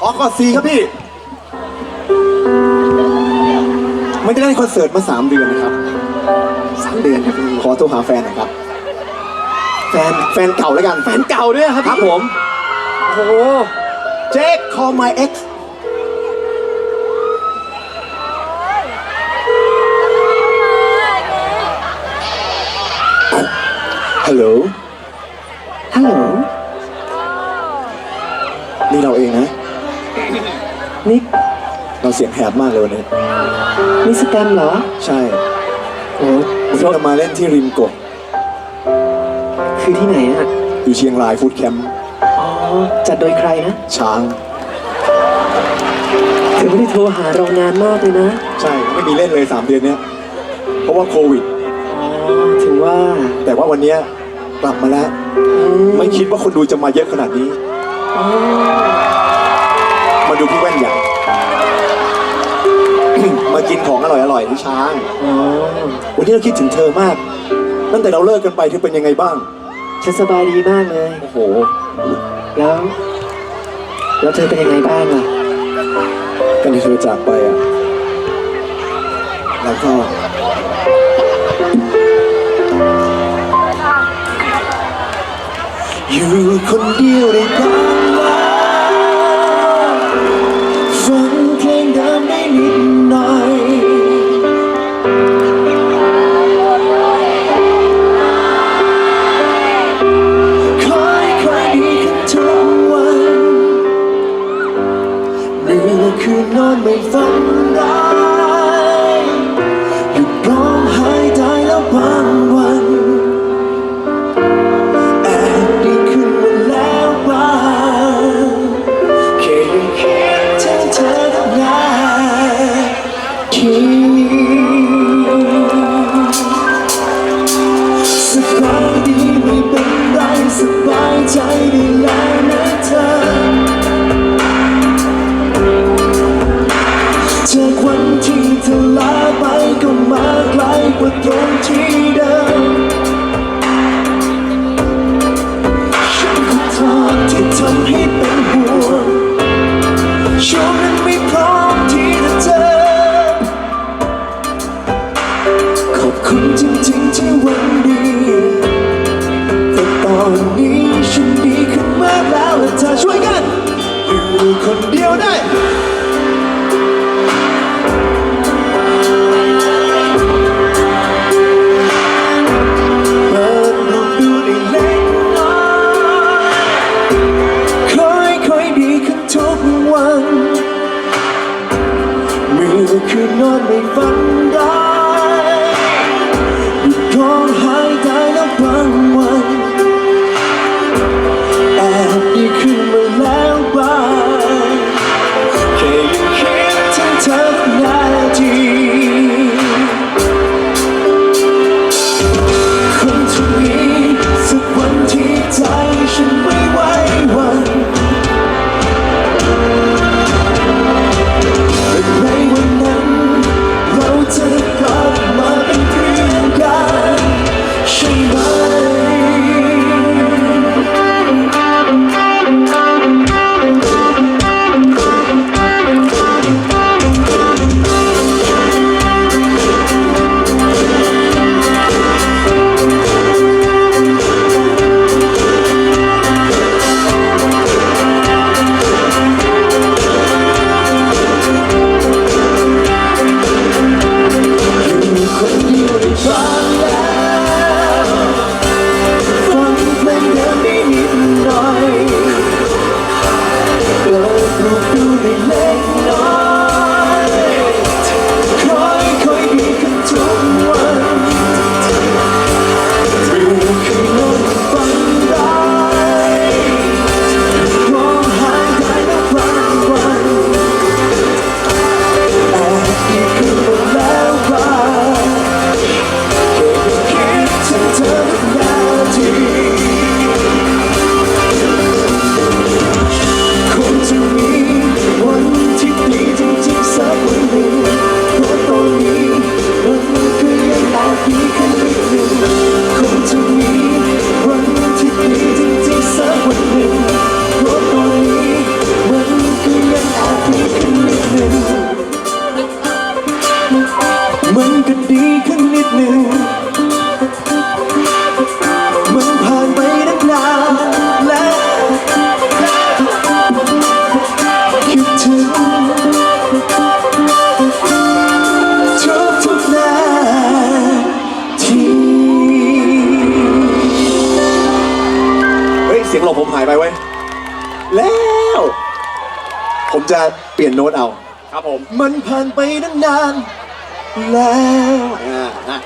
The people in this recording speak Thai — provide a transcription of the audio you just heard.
ขอกอดซีครับพี่ ไม่ได้เล่นคอนเสิร์ตมาสามเดือนนะครับสามเดือนครับพี่ขอโทรหาแฟนหน่อยครับ แฟนแฟนเก่าแล้วกัน แฟนเก่าด้วยครับครับผม โอ้โห เจ๊ก call my ex ฮัลโหล เราเสียงแหบมากเลยวันนี้นี่สแตมป์เหรอ ใช่โอ้วันนี้เรามาเล่นที่ริมกกคือที่ไหนอะอยู่เชียงรายฟู้ดแคมป์อ๋อ จัดโดยใครนะช้างเธอไม่ได้โทรหาเรานานมากเลยนะ ใช่ไม่มีเล่นเลย 3 เดือนเนี้ยเพราะว่าโควิด อ๋อ ถึงว่าแต่ว่าวันเนี้ยกลับมาแล้ว อืมไม่คิดว่าคนดูจะมาเยอะขนาดนี้ อ๋อ มากินของอร่อยๆที่ช้างวันนี้เราคิดถึงเธอมาก ตั้งแต่เราเลิกกันไปเธอเป็นยังไงบ้าง ฉันสบายดีมากเลย โอ้โห แล้วแล้วเธอเป็นยังไงบ้างล่ะกันที่เธอจากไปอะ แล้วก็ อยู่คนเดียวได้ เมื่อคืนนอนไม่ฝัน แต่ตอนนี้ฉันดีขึ้นมากแล้วและเธอช่วยกันอยู่คนเดียวได้เปิดรูปดูด้เล็กน้อยค่อยๆดีขึ้นทุกวันเมื่อคืนนอนไม่ฝัน ไปเว้ยแล้ว ผมจะเปลี่ยนโน้ตเอา ครับผม มันผ่านไปตั้งนานแล้วอ่านะ